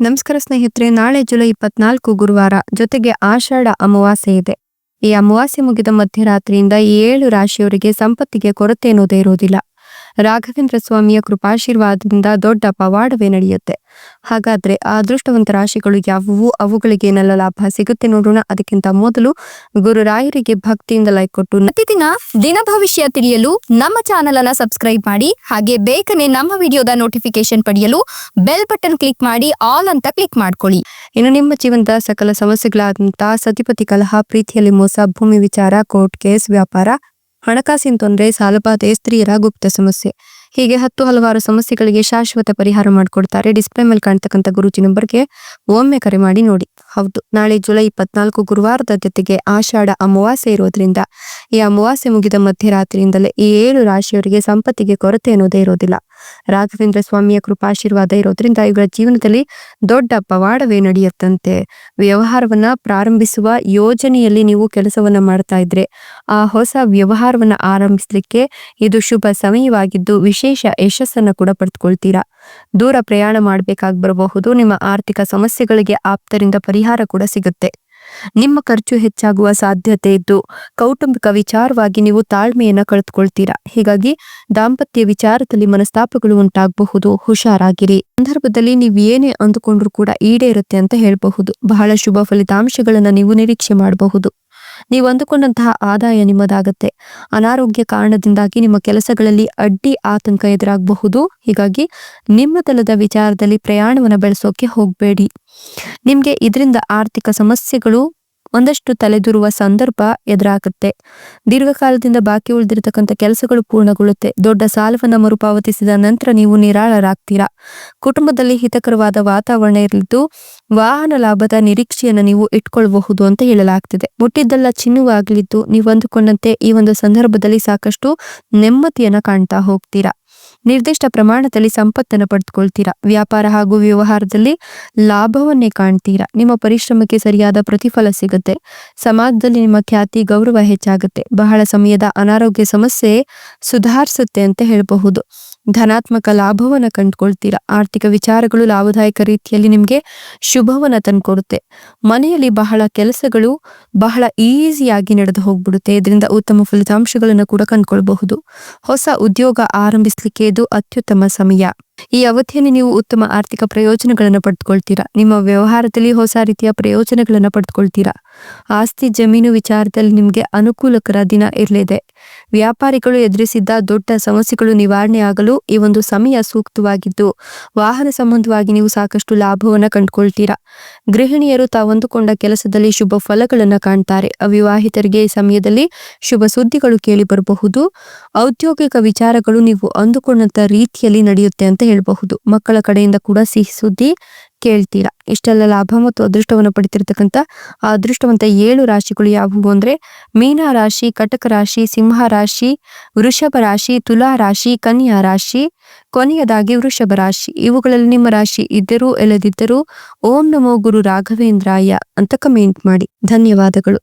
ನಮಸ್ಕಾರ ಸ್ನೇಹಿತರೆ, ನಾಳೆ ಜುಲೈ ಇಪ್ಪತ್ನಾಲ್ಕು ಗುರುವಾರ ಜೊತೆಗೆ ಆಷಾಢ ಅಮಾವಾಸ್ಯೆ ಇದೆ. ಈ ಅಮಾವಾಸ್ಯೆ ಮುಗಿದ ಮಧ್ಯರಾತ್ರಿಯಿಂದ ಈ ಏಳು ರಾಶಿಯವರಿಗೆ ಸಂಪತ್ತಿಗೆ ಕೊರತೆ ಅನ್ನೋದೇ ಇರೋದಿಲ್ಲ. ರಾಘವೇಂದ್ರ ಸ್ವಾಮಿಯ ಕೃಪಾಶೀರ್ವಾದದಿಂದ ದೊಡ್ಡ ಪವಾಡವೇ ನಡೆಯುತ್ತೆ. ಹಾಗಾದ್ರೆ ಆ ಅದೃಷ್ಟವಂತ ರಾಶಿಗಳು ಯಾವುವು? ಅವುಗಳಿಗೆ ಏನೆಲ್ಲ ಲಾಭ ಸಿಗುತ್ತೆ ನೋಡೋಣ. ಅದಕ್ಕಿಂತ ಮೊದಲು ಗುರುರಾಯರಿಗೆ ಭಕ್ತಿಯಿಂದ ಲೈಕ್ ಕೊಟ್ಟು ಪ್ರತಿದಿನ ದಿನ ಭವಿಷ್ಯ ತಿಳಿಯಲು ನಮ್ಮ ಚಾನೆಲ್ ಅನ್ನ ಸಬ್ಸ್ಕ್ರೈಬ್ ಮಾಡಿ, ಹಾಗೆ ಬೇಗನೆ ನಮ್ಮ ವಿಡಿಯೋದ ನೋಟಿಫಿಕೇಶನ್ ಪಡೆಯಲು ಬೆಲ್ ಬಟನ್ ಕ್ಲಿಕ್ ಮಾಡಿ ಆಲ್ ಅಂತ ಕ್ಲಿಕ್ ಮಾಡ್ಕೊಳ್ಳಿ. ಇನ್ನು ನಿಮ್ಮ ಜೀವನದ ಸಕಲ ಸಮಸ್ಯೆಗಳಾದಂತಹ ಸತಿಪತಿ ಕಲಹ, ಪ್ರೀತಿಯಲ್ಲಿ ಮೋಸ, ಭೂಮಿ ವಿಚಾರ ಕೋರ್ಟ್ ಕೇಸ್ ವ್ಯಾಪಾರ ಹಣಕಾಸಿನ ತೊಂದರೆ ಸಾಲಪಾತೆ ಸ್ತ್ರೀಯರ ಗುಪ್ತ ಸಮಸ್ಯೆ. ಹೀಗೆ ಹತ್ತು ಹಲವಾರು ಸಮಸ್ಯೆಗಳಿಗೆ ಶಾಶ್ವತ ಪರಿಹಾರ ಮಾಡಿಕೊಡ್ತಾರೆ. ಡಿಸ್ಪ್ಲೇ ಮೇಲೆ ಕಾಣ್ತಕ್ಕಂಥ ಗುರುಜಿ ನಂಬರ್ಗೆ ಒಮ್ಮೆ ಕರೆ ಮಾಡಿ ನೋಡಿ. ಹೌದು, ನಾಳೆ ಜುಲೈ ಇಪ್ಪತ್ನಾಲ್ಕು ಗುರುವಾರದ ಜೊತೆಗೆ ಆಷಾಢ ಅಮಾವಾಸ್ಯೆ ಇರೋದ್ರಿಂದ, ಈ ಅಮಾವಾಸ್ಯೆ ಮುಗಿದ ಮಧ್ಯರಾತ್ರಿಯಿಂದಲೇ ಈ ಏಳು ರಾಶಿಯವರಿಗೆ ಸಂಪತ್ತಿಗೆ ಕೊರತೆ ಅನ್ನೋದೇ ಇರೋದಿಲ್ಲ. ರಾಘವೇಂದ್ರ ಸ್ವಾಮಿಯ ಕೃಪಾಶೀರ್ವಾದ ಇರೋದ್ರಿಂದ ಇವರ ಜೀವನದಲ್ಲಿ ದೊಡ್ಡ ಪವಾಡವೇ ನಡೆಯುತ್ತಂತೆ. ವ್ಯವಹಾರವನ್ನ ಪ್ರಾರಂಭಿಸುವ ಯೋಜನೆಯಲ್ಲಿ ನೀವು ಕೆಲಸವನ್ನ ಮಾಡ್ತಾ ಇದ್ರೆ ಆ ಹೊಸ ವ್ಯವಹಾರವನ್ನ ಆರಂಭಿಸಲಿಕ್ಕೆ ಇದು ಶುಭ ಸಮಯವಾಗಿದ್ದು ವಿಶೇಷ ಯಶಸ್ಸನ್ನ ಕೂಡ ಪಡೆದುಕೊಳ್ತೀರಾ ದೂರ ಪ್ರಯಾಣ ಮಾಡಬೇಕಾಗಿ ಬರಬಹುದು ನಿಮ್ಮ ಆರ್ಥಿಕ ಸಮಸ್ಯೆಗಳಿಗೆ ಆಪ್ತರಿಂದ ಪರಿಹಾರ ಕೂಡ ಸಿಗುತ್ತೆ. ನಿಮ್ಮ ಖರ್ಚು ಹೆಚ್ಚಾಗುವ ಸಾಧ್ಯತೆ ಇದ್ದು ಕೌಟುಂಬಿಕ ವಿಚಾರವಾಗಿ ನೀವು ತಾಳ್ಮೆಯನ್ನ ಕಳೆದುಕೊಳ್ತೀರಾ? ಹೀಗಾಗಿ ದಾಂಪತ್ಯ ವಿಚಾರದಲ್ಲಿ ಮನಸ್ತಾಪಗಳು ಉಂಟಾಗಬಹುದು, ಹುಷಾರಾಗಿರಿ. ಸಂದರ್ಭದಲ್ಲಿ ನೀವು ಏನೇ ಅಂದುಕೊಂಡ್ರೂ ಕೂಡ ಈಡೇರುತ್ತೆ ಅಂತ ಹೇಳಬಹುದು. ಬಹಳ ಶುಭ ಫಲಿತಾಂಶಗಳನ್ನು ನೀವು ನಿರೀಕ್ಷೆ ಮಾಡಬಹುದು. ನೀವು ಅಂದುಕೊಂಡಂತಹ ಆದಾಯ ನಿಮ್ಮದಾಗತ್ತೆ. ಅನಾರೋಗ್ಯ ಕಾರಣದಿಂದಾಗಿ ನಿಮ್ಮ ಕೆಲಸಗಳಲ್ಲಿ ಅಡ್ಡಿ ಆತಂಕ ಎದುರಾಗಬಹುದು. ಹೀಗಾಗಿ ನಿಮ್ಮ ತಲದ ವಿಚಾರದಲ್ಲಿ ಪ್ರಯಾಣವನ್ನು ಬೆಳೆಸೋಕೆ ಹೋಗಬೇಡಿ. ನಿಮ್ಗೆ ಇದರಿಂದ ಆರ್ಥಿಕ ಸಮಸ್ಯೆಗಳು ಒಂದಷ್ಟು ತಲೆದೂರುವ ಸಂದರ್ಭ ಎದುರಾಗುತ್ತೆ. ದೀರ್ಘಕಾಲದಿಂದ ಬಾಕಿ ಉಳಿದಿರತಕ್ಕಂಥ ಕೆಲಸಗಳು ಪೂರ್ಣಗೊಳ್ಳುತ್ತೆ. ದೊಡ್ಡ ಸಾಲವನ್ನ ಮರುಪಾವತಿಸಿದ ನಂತರ ನೀವು ನಿರಾಳರಾಗ್ತೀರಾ? ಕುಟುಂಬದಲ್ಲಿ ಹಿತಕರವಾದ ವಾತಾವರಣ ಇರಲಿದ್ದು ವಾಹನ ಲಾಭದ ನಿರೀಕ್ಷೆಯನ್ನು ನೀವು ಇಟ್ಕೊಳ್ಬಹುದು ಅಂತ ಹೇಳಲಾಗ್ತಿದೆ. ಮುಟ್ಟಿದ್ದೆಲ್ಲ ಚಿನ್ನುವಾಗಲಿದ್ದು ನೀವು ಅಂದುಕೊಂಡಂತೆ ಈ ಒಂದು ಸಂದರ್ಭದಲ್ಲಿ ಸಾಕಷ್ಟು ನೆಮ್ಮದಿಯನ್ನ ಕಾಣ್ತಾ ಹೋಗ್ತೀರಾ? ನಿರ್ದಿಷ್ಟ ಪ್ರಮಾಣದಲ್ಲಿ ಸಂಪತ್ತನ್ನು ಪಡೆದುಕೊಳ್ತೀರಾ? ವ್ಯಾಪಾರ ಹಾಗೂ ವ್ಯವಹಾರದಲ್ಲಿ ಲಾಭವನ್ನೇ ಕಾಣ್ತೀರಾ? ನಿಮ್ಮ ಪರಿಶ್ರಮಕ್ಕೆ ಸರಿಯಾದ ಪ್ರತಿಫಲ ಸಿಗುತ್ತೆ. ಸಮಾಜದಲ್ಲಿ ನಿಮ್ಮ ಖ್ಯಾತಿ, ಗೌರವ ಹೆಚ್ಚಾಗುತ್ತೆ. ಬಹಳ ಸಮಯದ ಅನಾರೋಗ್ಯ ಸಮಸ್ಯೆ ಸುಧಾರಿಸುತ್ತೆ ಅಂತ ಹೇಳಬಹುದು. ಧನಾತ್ಮಕ ಲಾಭವನ್ನ ಕಂಡುಕೊಳ್ತೀರಾ? ಆರ್ಥಿಕ ವಿಚಾರಗಳು ಲಾಭದಾಯಕ ರೀತಿಯಲ್ಲಿ ನಿಮ್ಗೆ ಶುಭವನ್ನ ತಂದ್ಕೊಡುತ್ತೆ. ಮನೆಯಲ್ಲಿ ಬಹಳ ಕೆಲಸಗಳು ಬಹಳ ಈಸಿಯಾಗಿ ನಡೆದು ಹೋಗ್ಬಿಡುತ್ತೆ. ಇದರಿಂದ ಉತ್ತಮ ಫಲಿತಾಂಶಗಳನ್ನು ಕೂಡ ಕಂಡುಕೊಳ್ಬಹುದು. ಹೊಸ ಉದ್ಯೋಗ ಆರಂಭಿಸ್ಲಿಕ್ಕೆ ಇದು ಅತ್ಯುತ್ತಮ ಸಮಯ. ಈ ಅವಧಿಯಲ್ಲಿ ನೀವು ಉತ್ತಮ ಆರ್ಥಿಕ ಪ್ರಯೋಜನಗಳನ್ನು ಪಡೆದುಕೊಳ್ತೀರಾ ನಿಮ್ಮ ವ್ಯವಹಾರದಲ್ಲಿ ಹೊಸ ರೀತಿಯ ಪ್ರಯೋಜನಗಳನ್ನು ಪಡೆದುಕೊಳ್ತೀರಾ ಆಸ್ತಿ ಜಮೀನು ವಿಚಾರದಲ್ಲಿ ನಿಮಗೆ ಅನುಕೂಲಕರ ದಿನ ಇರಲಿದೆ. ವ್ಯಾಪಾರಿಗಳು ಎದುರಿಸಿದ್ದ ದೊಡ್ಡ ಸಮಸ್ಯೆಗಳು ನಿವಾರಣೆ ಆಗಲು ಈ ಒಂದು ಸಮಯ ಸೂಕ್ತವಾಗಿದ್ದು, ವಾಹನ ಸಂಬಂಧವಾಗಿ ನೀವು ಸಾಕಷ್ಟು ಲಾಭವನ್ನು ಕಂಡುಕೊಳ್ತೀರಾ? ಗೃಹಿಣಿಯರು ತಾವಂದುಕೊಂಡ ಕೆಲಸದಲ್ಲಿ ಶುಭ ಫಲಗಳನ್ನು ಕಾಣ್ತಾರೆ. ಅವಿವಾಹಿತರಿಗೆ ಈ ಸಮಯದಲ್ಲಿ ಶುಭ ಸುದ್ದಿಗಳು ಕೇಳಿ ಬರಬಹುದು ಔದ್ಯೋಗಿಕ ವಿಚಾರಗಳು ನೀವು ಅಂದುಕೊಂಡಂತ ರೀತಿಯಲ್ಲಿ ನಡೆಯುತ್ತೆ ಅಂತ ಹೇಳಬಹುದು. ಮಕ್ಕಳ ಕಡೆಯಿಂದ ಕೂಡ ಸಿಹಿ ಸುದ್ದಿ ಕೇಳ್ತೀರಾ? ಇಷ್ಟೆಲ್ಲ ಲಾಭ ಮತ್ತು ಅದೃಷ್ಟವನ್ನು ಪಡಿತಿರ್ತಕ್ಕಂಥ ಆ ಅದೃಷ್ಟವಂತ ಏಳು ರಾಶಿಗಳು ಯಾವುವು ಅಂದ್ರೆ ಮೀನ ರಾಶಿ, ಕಟಕ ರಾಶಿ, ಸಿಂಹ ರಾಶಿ, ವೃಷಭ ರಾಶಿ, ತುಲಾ ರಾಶಿ, ಕನ್ಯಾ ರಾಶಿ, ಕೊನೆಯದಾಗಿ ವೃಷಭ ರಾಶಿ. ಇವುಗಳಲ್ಲಿ ನಿಮ್ಮ ರಾಶಿ ಇದ್ದರೂ ಇಲ್ಲದಿದ್ದರೂ ಓಂ ನಮೋ ಗುರು ರಾಘವೇಂದ್ರಾಯ ಅಂತ ಕಮೆಂಟ್ ಮಾಡಿ. ಧನ್ಯವಾದಗಳು.